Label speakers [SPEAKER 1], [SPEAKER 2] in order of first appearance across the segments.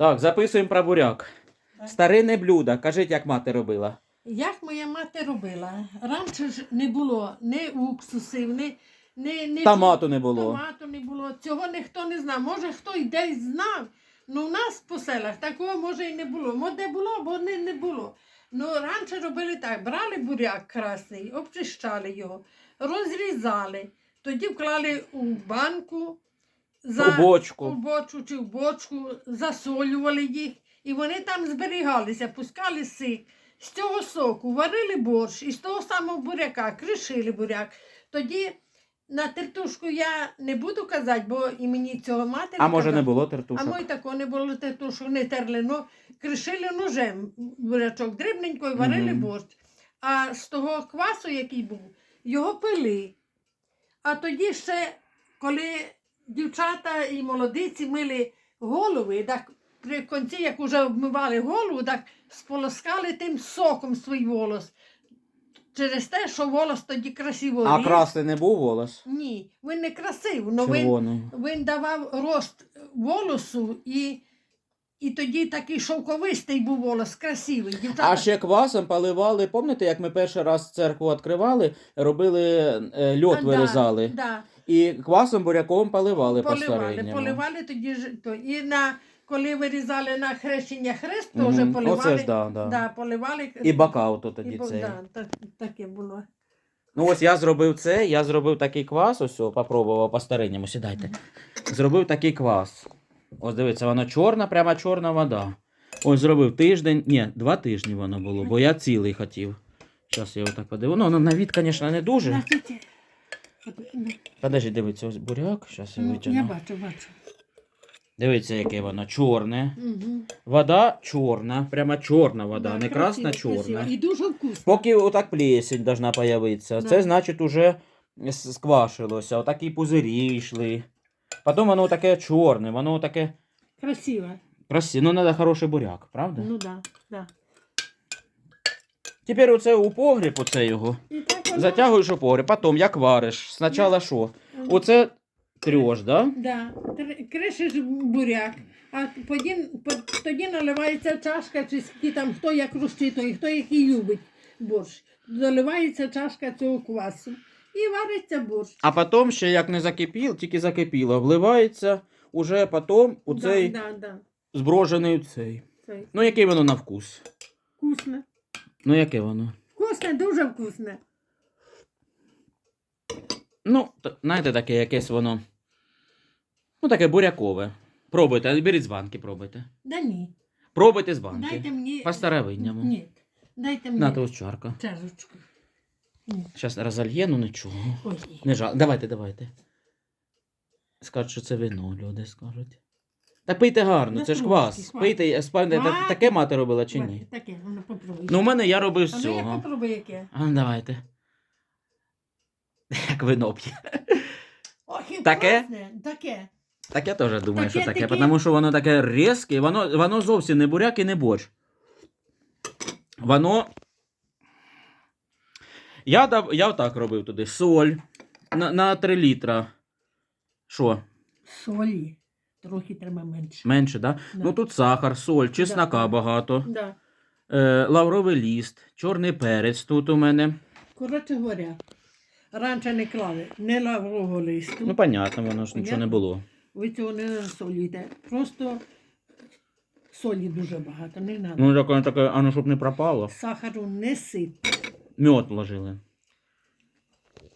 [SPEAKER 1] Так, записуємо про буряк.
[SPEAKER 2] Так.
[SPEAKER 1] Старинне блюдо. Кажіть, як мати робила.
[SPEAKER 2] Як моя мати робила? Раніше ж не було ні уксусів, ні, ні, ні
[SPEAKER 1] Томату не було.
[SPEAKER 2] Томату не було. Цього ніхто не знав. Може, хто й десь знав. Ну, у нас по селах такого може і не було. Мо де було, бо не, не було. Ну, раніше робили так: брали буряк красний, обчищали його, розрізали, тоді вклали у банку,
[SPEAKER 1] У бочку.
[SPEAKER 2] у бочку чи в бочку, засолювали їх, і вони там зберігалися, пускали сик. З цього соку варили борщ, і з того самого буряка кришили буряк. Тоді на тертушку я не буду казати, бо і мені цього мати
[SPEAKER 1] А може не було
[SPEAKER 2] А
[SPEAKER 1] тертушок?
[SPEAKER 2] мой тако не було тертушок, не терли, ну кришили ножем бурячок дрібненько і варили
[SPEAKER 1] Мгм.
[SPEAKER 2] борщ. А з того квасу, який був, його пили. А тоді ще, коли дівчата і молодиці мили голови, так при кінці, як вже обмивали голову, так сполоскали тим соком свій волос. Через те, що волос тоді красиво
[SPEAKER 1] А
[SPEAKER 2] ріс.
[SPEAKER 1] не був волос?
[SPEAKER 2] Ні, він не красив, але він він давав рост волосу і, і тоді такий шовковистий був волос, красивий. Дівчата,
[SPEAKER 1] А ще квасом поливали. Пам'ятаєте, як ми перший раз церкву відкривали, робили е, льод
[SPEAKER 2] А,
[SPEAKER 1] вирізали.
[SPEAKER 2] Да, да.
[SPEAKER 1] І квасом буряком поливали,
[SPEAKER 2] Поливали, поливали тоді ж то. І на, коли вирізали на хрещення хрест, теж поливали.
[SPEAKER 1] Оце ж, да, да.
[SPEAKER 2] Да, поливали.
[SPEAKER 1] І бока тоді
[SPEAKER 2] І
[SPEAKER 1] цей.
[SPEAKER 2] Да, так, таке було.
[SPEAKER 1] Ну ось я зробив це, я зробив такий квас, ось попробував по старинньому, сідайте. Зробив такий квас. Ось дивіться, воно чорна, прямо чорна вода. Ось зробив тиждень, ні, два тижні воно було, бо я цілий хотів. Зараз я отак подивлю. Ну, на вид, звісно, не дуже. Подожди, дивіться, ось буряк, зараз я
[SPEAKER 2] ну,
[SPEAKER 1] витягну.
[SPEAKER 2] я бачу, бачу.
[SPEAKER 1] Дивіться, яке воно чорне.
[SPEAKER 2] Угу.
[SPEAKER 1] Вода чорна, прямо чорна вода, не красна, чорна.
[SPEAKER 2] І дуже вкусно.
[SPEAKER 1] Поки отак плесень должна появитися.
[SPEAKER 2] Да.
[SPEAKER 1] Це значить уже с- сквашилося, отакі пузирі йшли. Потім воно таке чорне, воно таке
[SPEAKER 2] Красиво.
[SPEAKER 1] красиве. Ну, треба хороший буряк, правда?
[SPEAKER 2] Ну да, да.
[SPEAKER 1] Тепер оце у погріб, оце його.
[SPEAKER 2] Так
[SPEAKER 1] Затягуєш у погріб, потім як вариш. Спочатку що? Оце трьош, да?
[SPEAKER 2] Да, тр- кришиш буряк, а тоді, по- тоді наливається чашка, чи скільки там хто як розчитує, хто який любить борщ. Заливається чашка цього квасу і вариться борщ.
[SPEAKER 1] А потім ще як не закипіло, тільки закипіло, вливається уже потім у
[SPEAKER 2] Да,
[SPEAKER 1] цей
[SPEAKER 2] да, да.
[SPEAKER 1] зброжений цей.
[SPEAKER 2] Цей.
[SPEAKER 1] Ну, який воно на вкус?
[SPEAKER 2] Вкусне.
[SPEAKER 1] Ну, яке воно?
[SPEAKER 2] Вкусне, дуже вкусне.
[SPEAKER 1] Ну, знаєте, таке якесь воно. Ну, таке бурякове. Пробуйте, беріть з банки, пробуйте.
[SPEAKER 2] Да ні.
[SPEAKER 1] Пробуйте з банки.
[SPEAKER 2] Дайте мені.
[SPEAKER 1] По старовинному.
[SPEAKER 2] Ні. Дайте мені
[SPEAKER 1] Нате ось чарка.
[SPEAKER 2] чашечку. Ні.
[SPEAKER 1] Зараз розальє, ну нічого.
[SPEAKER 2] Ой.
[SPEAKER 1] Не жал. Давайте, давайте. Скажуть, що це вино, люди скажуть. Та пийте гарно, це ж квас. Пийте, я спам'ятаю, таке мати робила чи ні?
[SPEAKER 2] Таке, воно попробуй.
[SPEAKER 1] Ну, у мене я робив з
[SPEAKER 2] а ну я
[SPEAKER 1] цього.
[SPEAKER 2] попробуй яке.
[SPEAKER 1] А ну, давайте. Як вино п'є.
[SPEAKER 2] Ох, і
[SPEAKER 1] Таке?
[SPEAKER 2] Таке.
[SPEAKER 1] Так я теж думаю,
[SPEAKER 2] Таке,
[SPEAKER 1] що таке,
[SPEAKER 2] таке.
[SPEAKER 1] тому що воно таке різке, воно, воно зовсім не буряк і не борщ. Воно. Я, дав, я так робив туди. Соль на, на 3 літра. Що?
[SPEAKER 2] Солі. Трохи треба менше.
[SPEAKER 1] Менше, да?
[SPEAKER 2] Да.
[SPEAKER 1] Ну тут сахар, соль, чеснока
[SPEAKER 2] Да.
[SPEAKER 1] багато,
[SPEAKER 2] Да.
[SPEAKER 1] е, лавровий ліст, чорний перець тут у мене.
[SPEAKER 2] Коротше говоря, раніше не клали не лаврового листу,
[SPEAKER 1] Ну, понятно, воно ж нічого не було.
[SPEAKER 2] ви цього не насолюєте. Просто солі дуже багато, не треба.
[SPEAKER 1] Ну, таке, таке, а ну, щоб не пропало.
[SPEAKER 2] Сахару не сип.
[SPEAKER 1] Мед вложили.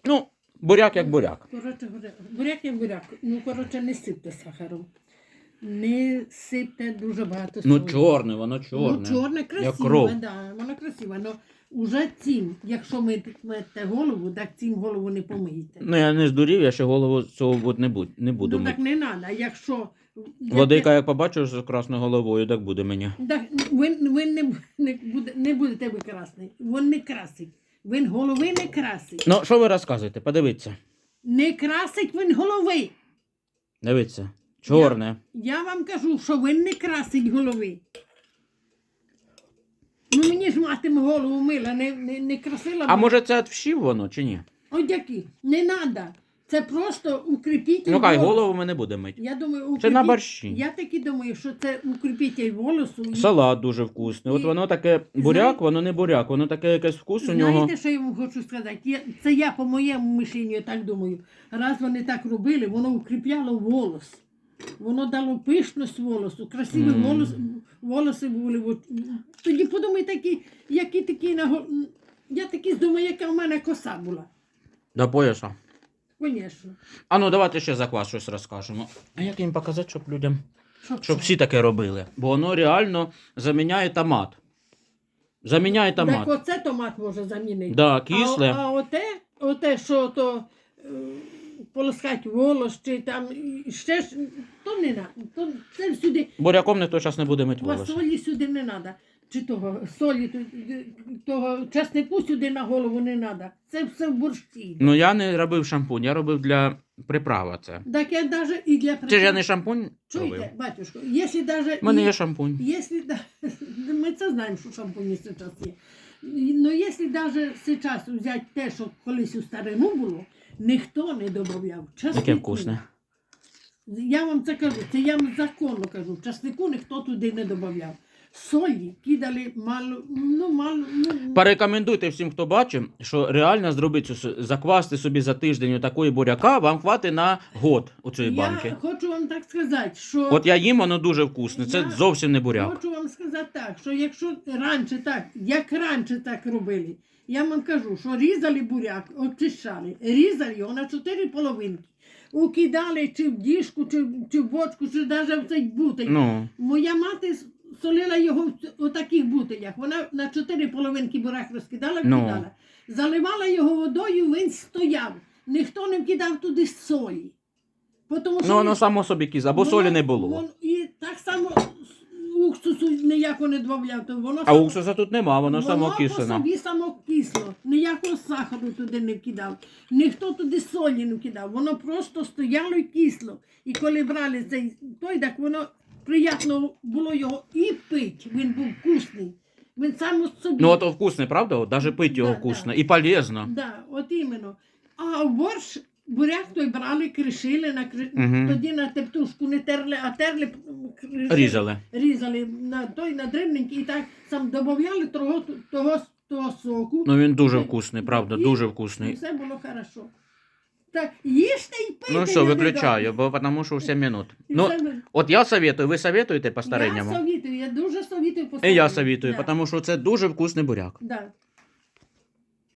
[SPEAKER 1] Ну, буряк як буряк.
[SPEAKER 2] Коротше буряк є буряк. Ну, коротше, не сипте сахаром. Не сипте дуже багато солі.
[SPEAKER 1] Ну, чорне, воно чорне.
[SPEAKER 2] Ну, чорне красиве,
[SPEAKER 1] кров.
[SPEAKER 2] да, воно красиве. Но уже цим, якщо ми мете голову, так цим голову не помиєте.
[SPEAKER 1] Ну, я не здурів, я ще голову цього от не, буд, не буду
[SPEAKER 2] ну, так не треба, якщо...
[SPEAKER 1] Водика, як побачу з красною головою, так буде мені.
[SPEAKER 2] Так, ви, ви не, не, буде, не будете ви красний. Він не красить. Він голови не красить.
[SPEAKER 1] Ну, що ви розказуєте? Подивіться.
[SPEAKER 2] Не красить він голови.
[SPEAKER 1] Дивіться. Чорне.
[SPEAKER 2] Я вам кажу, що він не красить голови. Ну мені ж матиме голову мила, не, не, не красила.
[SPEAKER 1] А може це від вщів воно чи ні?
[SPEAKER 2] От які, не треба. Це просто укріпітель
[SPEAKER 1] Ну кай, голову ми не будемо мити.
[SPEAKER 2] Я думаю,
[SPEAKER 1] Це на борщі.
[SPEAKER 2] Я таки думаю, що це укріпітель волосу. І
[SPEAKER 1] Салат дуже вкусний. От
[SPEAKER 2] І-
[SPEAKER 1] воно таке буряк, воно не буряк, воно таке якесь вкус у нього.
[SPEAKER 2] Знаєте, що я вам хочу сказати? Я, це я по моєму мишленню так думаю. Раз вони так робили, воно укріпляло волос. Воно дало пишність волосу, красиві
[SPEAKER 1] Мм.
[SPEAKER 2] волос, волоси були. От. Тоді подумай такі, які такі на го- Я такі думаю, яка в мене коса була.
[SPEAKER 1] До пояса.
[SPEAKER 2] Звісно.
[SPEAKER 1] А ну давайте ще за квас щось розкажемо. А як їм показати, щоб людям,
[SPEAKER 2] Щоб,
[SPEAKER 1] щоб
[SPEAKER 2] це?
[SPEAKER 1] всі таке робили? Бо воно реально заміняє томат. Заміняє
[SPEAKER 2] Так
[SPEAKER 1] томат.
[SPEAKER 2] оце томат може замінити.
[SPEAKER 1] Да, кисле.
[SPEAKER 2] А, а оте, оте, що то е, полоскать волос, чи там і ще ж, то не на, то це всюди.
[SPEAKER 1] Буряком ніхто зараз не буде мити волосся.
[SPEAKER 2] Солі сюди не треба. Чи того солі, то- того часнику сюди на голову не треба. Це все в борщі.
[SPEAKER 1] Ну я не робив шампунь, я робив для приправи це.
[SPEAKER 2] Так я навіть і для
[SPEAKER 1] Чи ж я не шампунь робив?
[SPEAKER 2] Чуєте, батюшко, якщо навіть...
[SPEAKER 1] У мене є шампунь.
[SPEAKER 2] Если, да, ми це знаємо, що шампуні зараз є. Ну, якщо навіть зараз взяти те, що колись у старину було, ніхто не додавав.
[SPEAKER 1] Яке вкусне.
[SPEAKER 2] Я вам це кажу, це я вам законно кажу. Часнику ніхто туди не додавав. Солі кидали мало, ну мало, ну,
[SPEAKER 1] Порекомендуйте всім, хто бачив, що реально зробити цю заквасти собі за тиждень такої буряка, вам хватить на год у цієї банки.
[SPEAKER 2] я хочу вам так сказати, що
[SPEAKER 1] От я їм, воно дуже вкусне. Це
[SPEAKER 2] Я-
[SPEAKER 1] зовсім не буряк.
[SPEAKER 2] Хочу вам сказати так, що якщо раніше так, як раніше так робили, я вам кажу, що різали буряк, очищали, різали його на чотири половинки, укидали чи в діжку, чи, чи в бочку, чи навіть в цей бутиль.
[SPEAKER 1] Ну,
[SPEAKER 2] Моя мати с- солила його в таких бутилях. Вона на чотири половинки бурак розкидала,
[SPEAKER 1] Ну.
[SPEAKER 2] вкидала. Заливала його водою, він стояв. Ніхто не вкидав туди солі. Потому що
[SPEAKER 1] ну воно само собі кіз, або
[SPEAKER 2] Воно-
[SPEAKER 1] солі не було.
[SPEAKER 2] вон- і так само уксусу ніяко не додавав. то Воно
[SPEAKER 1] А
[SPEAKER 2] само-
[SPEAKER 1] уксуса тут нема, воно само
[SPEAKER 2] по
[SPEAKER 1] кислене.
[SPEAKER 2] собі само кисло. Ніякого сахару туди не вкидав. Ніхто туди солі не вкидав. Воно просто стояло і кисло. І коли брали цей той, так воно приємно було його і пить. Він був вкусний. Він сам собі.
[SPEAKER 1] Ну, ото вкусне, правда? От, Даже пить його
[SPEAKER 2] Да,
[SPEAKER 1] вкусно.
[SPEAKER 2] да.
[SPEAKER 1] І полезно.
[SPEAKER 2] Да, от іменно. А борщ буряк той брали, кришили, на кри...
[SPEAKER 1] Мгм.
[SPEAKER 2] тоді на тептушку не терли, а терли кришили.
[SPEAKER 1] Різали.
[SPEAKER 2] різали на той на дрібненький і так сам додавали того, того, того соку.
[SPEAKER 1] Ну він дуже вкусний, правда,
[SPEAKER 2] І-
[SPEAKER 1] дуже вкусний.
[SPEAKER 2] все було хорошо. Так, їжте й пийте.
[SPEAKER 1] Ну все,
[SPEAKER 2] люди
[SPEAKER 1] виключаю,
[SPEAKER 2] добрі.
[SPEAKER 1] бо тому що 7 минут. Ну,
[SPEAKER 2] ви-
[SPEAKER 1] от я советую, ви советуєте
[SPEAKER 2] Я
[SPEAKER 1] советую
[SPEAKER 2] совітую, я дуже совітую
[SPEAKER 1] І я советую,
[SPEAKER 2] да.
[SPEAKER 1] тому що це дуже вкусний буряк.
[SPEAKER 2] Да.